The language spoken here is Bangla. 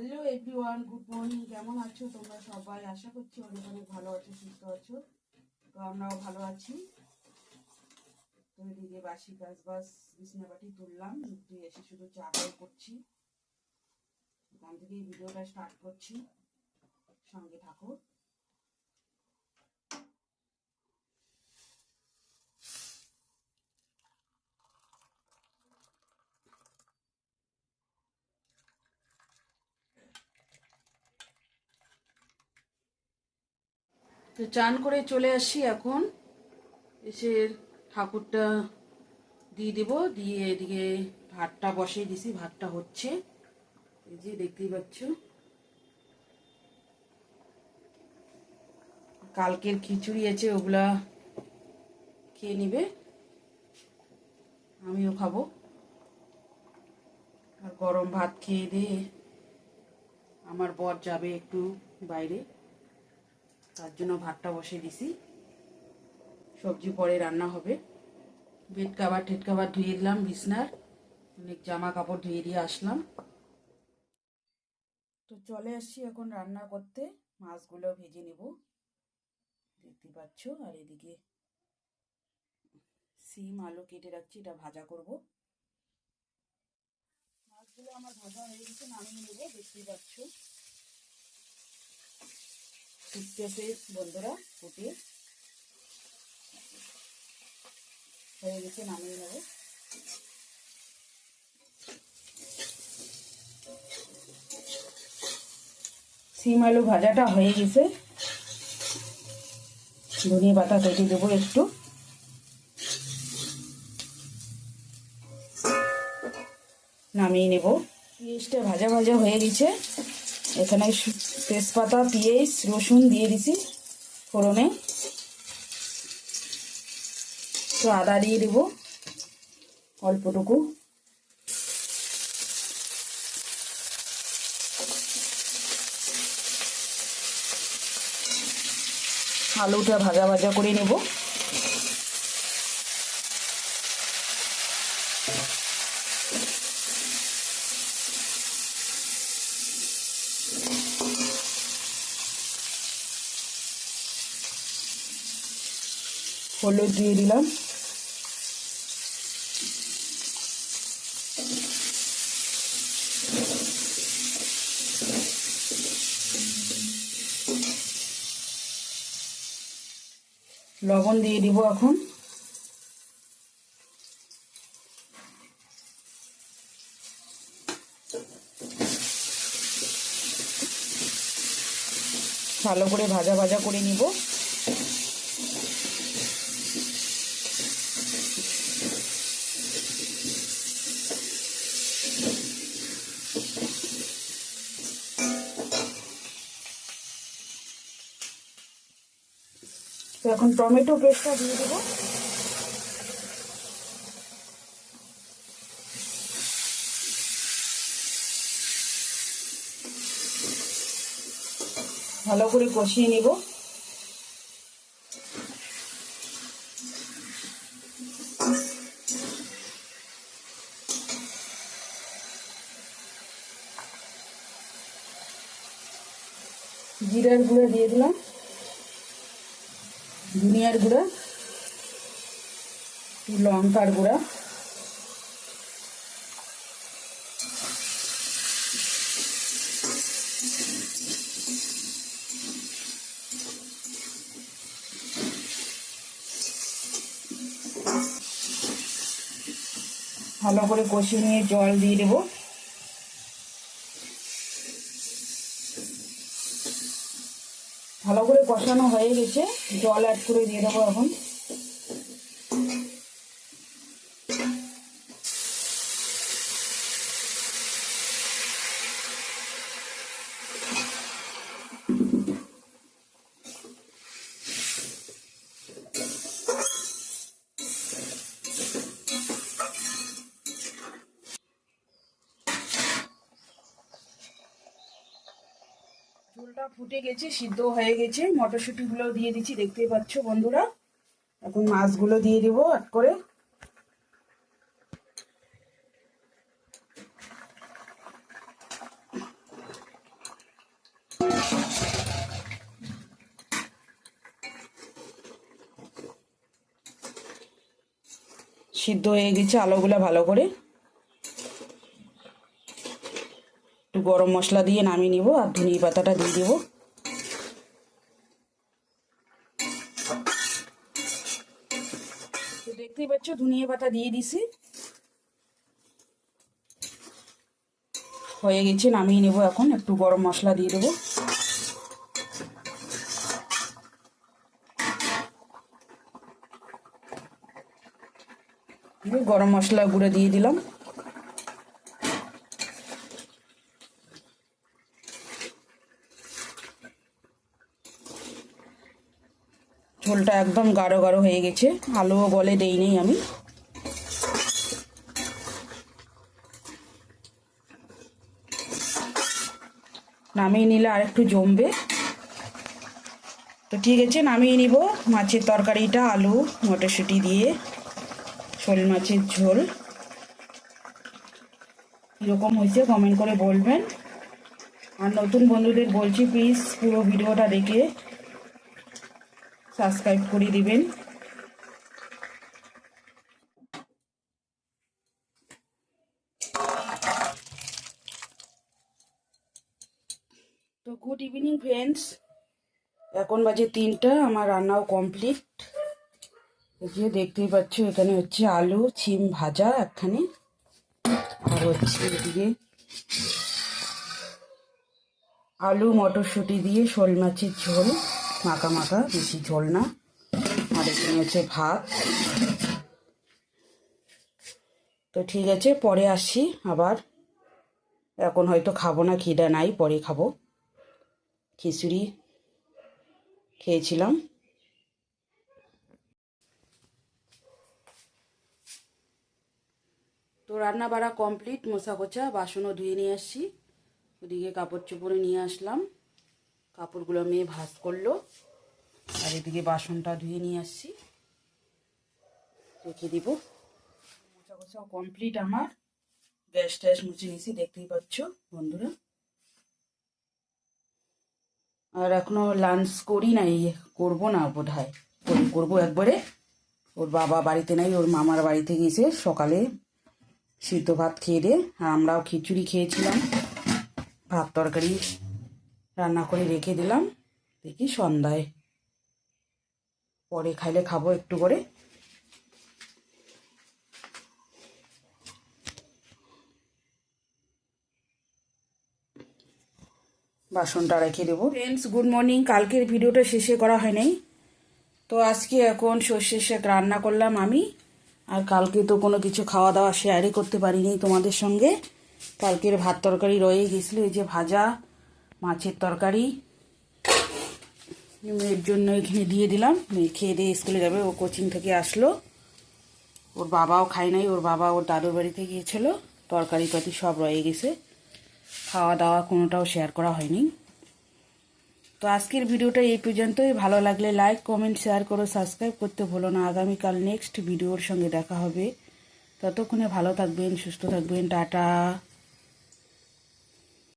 Hello everyone, good morning. কেমন আছো তোমরা সবাই? আশা করছি অনেক অনেক ভালো আছো, সুস্থ আছো। তো আমরাও ভালো আছি। তো এদিকে বাসি গাছ বাস, বিছনাবাটি তুললাম তুই এসে শুধু চা খাই করছি। এখান থেকেই ভিডিওটা স্টার্ট করছি। সঙ্গে থাকো। তো চান করে চলে আসি এখন। এসে ঠাকুরটা দিয়ে দেব। দিয়ে এদিকে ভাতটা বসিয়ে দিছি, ভাতটা হচ্ছে। এই যে দেখতেই পাচ্ছ। কালকের খিচুড়ি আছে, ওগুলা খেয়ে নিবে। আমিও খাব। আর গরম ভাত খেয়ে দিয়ে আমার বর যাবে একটু বাইরে। তার জন্য ভাতটা বসিয়ে দিছি। সবজি পরে রান্না হবে। বেড কাবার টেট কাবার ধুয়ে দিলাম, বিছনার। অনেক জামা কাপড় ধুয়ে দিয়ে আসলাম। তো চলে আসছি এখন রান্না করতে। মাছগুলো ভেজে নেব। দেখতে পাচ্ছ? আর এদিকে সিম, আলু কেটে রাখছি, এটা ভাজা করব। মাছগুলো আমার ভাজা হয়ে গেছে, নামিয়ে নেব, দেখতেই পাচ্ছ। ফুটতেছে বন্ধুরা ফুটে হয়ে গেছে, নামিয়ে নেব। সিম আলু ভাজাটা হয়ে গেছে। ধনিয়া পাতা কেটে দেবো একটু। নামিয়ে নেব। পেঁয়াজটা ভাজা ভাজা হয়ে গেছে। এখানে তেজপাতা, পেঁয়াজ, রসুন দিয়ে দিছি ফোড়নে। তো আদা দিয়ে দেবো অল্পটুকু। আলুটা ভাজা ভাজা করে নেব। হলুদ দিয়ে দিলাম। লবণ দিয়ে দিব এখন। ভালো করে ভাজা ভাজা করে নিব। এখন টমেটো পেস্টটা দিয়ে দেবো। ভালো করে কষিয়ে নিব। জিরার গুঁড়া দিয়ে দিলাম। ধনিয়ার গুঁড়া লঙ্কার গুঁড়া ভালো করে কষিয়ে নিয়ে জল দিয়ে দেবো ভালো করে কষানো হয়ে গেছে। জল অ্যাড করে দিয়ে দেবো এখন। ফুটে গেছে, সিদ্ধ হয়ে গেছে। মটরশুঁটিগুলো দিয়ে দিচ্ছি দেখতেই পাচ্ছ বন্ধুরা? এখন মাছগুলো দিয়ে দিব এক করে। সিদ্ধ হয়ে গেছে আলোগুলো ভালো করে। গরম মশলা দিয়ে নামিয়ে নিব আর ধনিয়া পাতাটা দিয়ে দেবো। দেখতেই পাচ্ছ, ধনিয়া পাতা দিয়ে দিছি। হয়ে গেছে, নামিয়ে নেব এখন। একটু গরম মশলা দিয়ে দেবো। গরম মশলা গুঁড়ো দিয়ে দিলাম। ঝোলটা একদম গাঢ় গাঢ় হয়ে গেছে। আলুও গলে দেই নেই আমি। নামিয়ে নিলে আর একটু জমবে। তো ঠিক আছে, নামিয়ে নিব। মাছের তরকারিটা, আলু, মটরশুঁটি দিয়ে। শোল মাছের ঝোল। কীরকম হয়েছে কমেন্ট করে বলবেন। আর নতুন বন্ধুদের বলছি প্লিজ পুরো ভিডিওটা দেখে। সাবস্ক্রাইব করে দিবেন। তো গুড ইভিনিং ফ্রেন্ডস এখন বাজে তিনটা, আমার রান্নাও কমপ্লিট এই যে দেখতেই পাচ্ছ, এখানে হচ্ছে আলু, ছিম ভাজা একখানে। আর হচ্ছে এদিকে আলু, মটরশুঁটি দিয়ে শোল মাছের ঝোল। মাখা মাখা, বেশি ঝোল না। আর এখানে হচ্ছে ভাত। তো ঠিক আছে, পরে আসছি আবার। এখন হয়তো খাব না, খিদা নাই, পরে খাব। খিচুড়ি খেয়েছিলাম। তো রান্না বাড়া কমপ্লিট মশা কোচা বাসনও ধুয়ে নিয়ে আসছি। ওদিকে কাপড় চোপড়ে নিয়ে আসলাম। কাপড়গুলো মেয়ে ভাজ করল। আর এদিকে বাসনটা ধুয়ে নিয়ে আসছি। রেখে দিব। মোছা কোচা কমপ্লিট আমার। গ্যাস ট্যাস মুছে নিয়েছি, দেখতেই পাচ্ছ বন্ধুরা। আর এখনও লাঞ্চ করি নাই, করব না বোধ হয় করব একবারে। ওর বাবা বাড়িতে নাই, ওর মামার বাড়িতে গেছে সকালে সিদ্ধ ভাত খেয়ে দিয়ে আমরাও খিচুড়ি খেয়েছিলাম, ভাত তরকারি। রান্না করে রেখে দিলাম। দেখি সন্ধ্যায়। পরে খাইলে খাব একটু করে। বাসনটা রেখে দেবো। ফ্রেন্ডস গুড মর্নিং কালকের ভিডিওটা শেষে করা হয় নাই। তো আজকে এখন সর্ষের শাক রান্না করলাম আমি। আর কালকে তো কোনো কিছু খাওয়া দাওয়া শেয়ারই করতে পারিনি তোমাদের সঙ্গে। কালকের ভাত তরকারি রয়ে গেছিল, এই যে ভাজা। মাছের তরকারি। মেয়ের জন্য এখানে দিয়ে দিলাম। মেয়ে খেয়ে দিয়ে স্কুলে যাবে, ও কোচিং থেকে আসলো। ওর বাবাও খায় নাই, ওর বাবা ওর দাদুর বাড়িতে গিয়েছিল। তরকারি পাতি সব রয়ে গেছে। খাওয়া দাওয়া কোনোটাও শেয়ার করা হয়নি। তো আজকের ভিডিওটা এই পর্যন্তই। ভালো লাগলে লাইক কমেন্ট শেয়ার করো সাবস্ক্রাইব করতে ভুলো না। আগামীকাল নেক্সট ভিডিওর সঙ্গে দেখা হবে। ততক্ষণে ভালো থাকবেন, সুস্থ থাকবেন। টাটা।